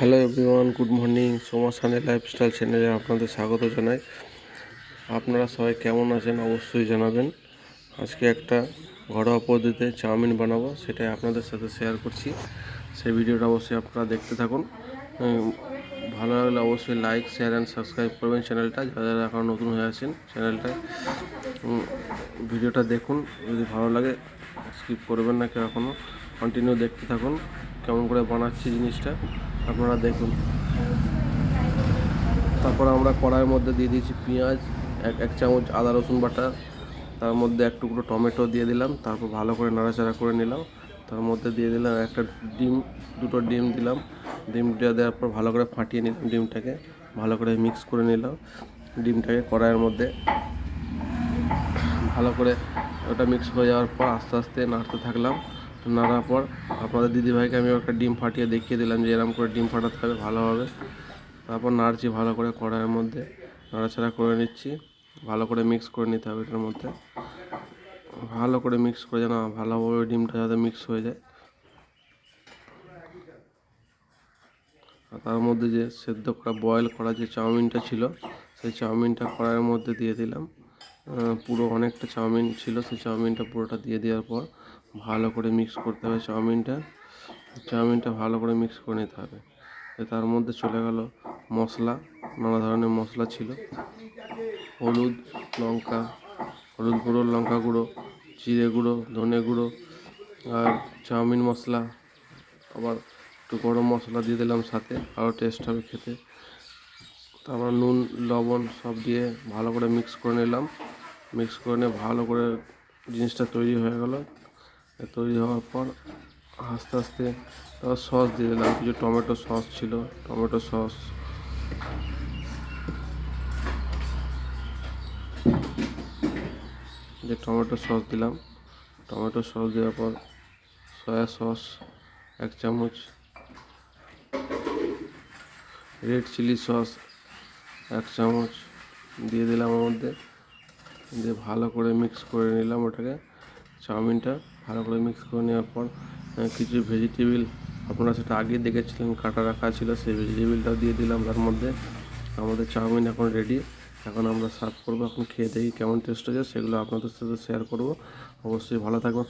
Hello everyone good morning Soma Sane lifestyle চ্যানেলে আপনাদের স্বাগত জানাই। আপনারা সবাই কেমন আছেন অবশ্যই জানাবেন। আজকে একটা ঘরোয়া পদ্ধতিতে চাউমিন বানাবো সেটাই আপনাদের সাথে শেয়ার করছি। সেই ভিডিওটা অবশ্যই আপনারা দেখতে থাকুন। ভালো লাগলে অবশ্যই লাইক শেয়ার অ্যান্ড সাবস্ক্রাইব করবেন চ্যানেলটা যারা যারা এখন নতুন হয়ে আছেন চ্যানেলটায় উম, ভিডিওটা দেখুন। যদি ভালো লাগে স্কিপ করবেন না কেউ এখনও কন্টিনিউ দেখতে থাকুন। কেমন করে বানাচ্ছি জিনিসটা। আপনারা দেখুন। তারপর আমরা কড়াইয়ের মধ্যে দিয়ে দিয়েছি পেঁয়াজ, এক এক চামচ আদা, রসুন বাটা, তার মধ্যে এক টুকরো টমেটো দিয়ে দিলাম, তারপর ভালো করে নাড়াচাড়া করে নিলাম, তার মধ্যে দিয়ে দিলাম একটা ডিম, দুটো ডিম দিলাম, ডিমটা দেওয়ার পর ভালো করে ফাটিয়ে নিলাম ডিমটাকে, ভালো করে মিক্স করে নিলাম ডিমটাকে কড়াইয়ের মধ্যে। ভালো করে ওটা মিক্স হয়ে যাওয়ার পর আস্তে আস্তে নাড়তে থাকলাম। নাড়ার পর আপনাদের দিদিভাইকে আমি একটা ডিম ফাটিয়ে দেখিয়ে দিলাম যে এরকম করে ডিম ফাটাতে হবে ভালো হবে। তারপর নাড়ছি ভালো করে কড়াইয়ের মধ্যে। নাড়াচাড়া করে নিচ্ছি। ভালো করে মিক্স করে নিতে হবে এটার মধ্যে। ভালো করে মিক্স করে যেন ভালোভাবে ডিমটা যাতে মিক্স হয়ে যায়। আর তার মধ্যে যে সেদ্ধ করা বয়েল করা যে চাউমিনটা ছিল, সেই চাউমিনটা কড়াইয়ের মধ্যে দিয়ে দিলাম। পুরো অনেকটা চাউমিন ছিল, সেই চাউমিনটা পুরোটা দিয়ে দেওয়ার পর ভালো করে মিক্স করতে হবে চাউমিনটা। চাউমিনটা ভালো করে মিক্স করে নিতে হবে। তার মধ্যে চলে গেল মশলা, নানা ধরনের মশলা ছিল। হলুদ, লঙ্কা, হলুদ গুঁড়ো, লঙ্কা গুঁড়ো, জিরে গুঁড়ো, ধনে গুঁড়ো আর চাউমিন মশলা। আবার একটু গরম মশলা দিয়ে দিলাম সাথে, আরও টেস্ট হবে খেতে। তারপর নুন, লবণ সব দিয়ে ভালো করে মিক্স করে নিলাম। মিক্স করে নিয়ে ভালো করে জিনিসটা তৈরি হয়ে গেল। তৈরি হওয়ার পর আস্তে আস্তে তারপর সস দিয়ে দিলাম। কিছু টমেটো সস ছিল, টমেটো সস। যে টমেটো সস দিলাম। টমেটো সস দেওয়ার পর সয়া সস, এক চামচ। রেড চিলি সস, এক চামচ। দিয়ে দিলাম ওর মধ্যে। দিয়ে ভালো করে মিক্স করে নিলাম ওটাকে, চাউমিনটা। ভালো করে মিক্স করে নেওয়ার পর কিছু ভেজিটেবিল আপনারা সেটা আগে দেখেছিলেন, কাটা রাখা ছিল, সেই ভেজিটেবিলটাও দিয়ে দিলাম তার মধ্যে আমাদের চাউমিন এখন রেডি এখন আমরা সার্ভ করব, এখন খেয়ে দেখি কেমন টেস্ট হয়েছে, সেগুলো আপনাদের সাথে শেয়ার করব অবশ্যই ভালো থাকবেন।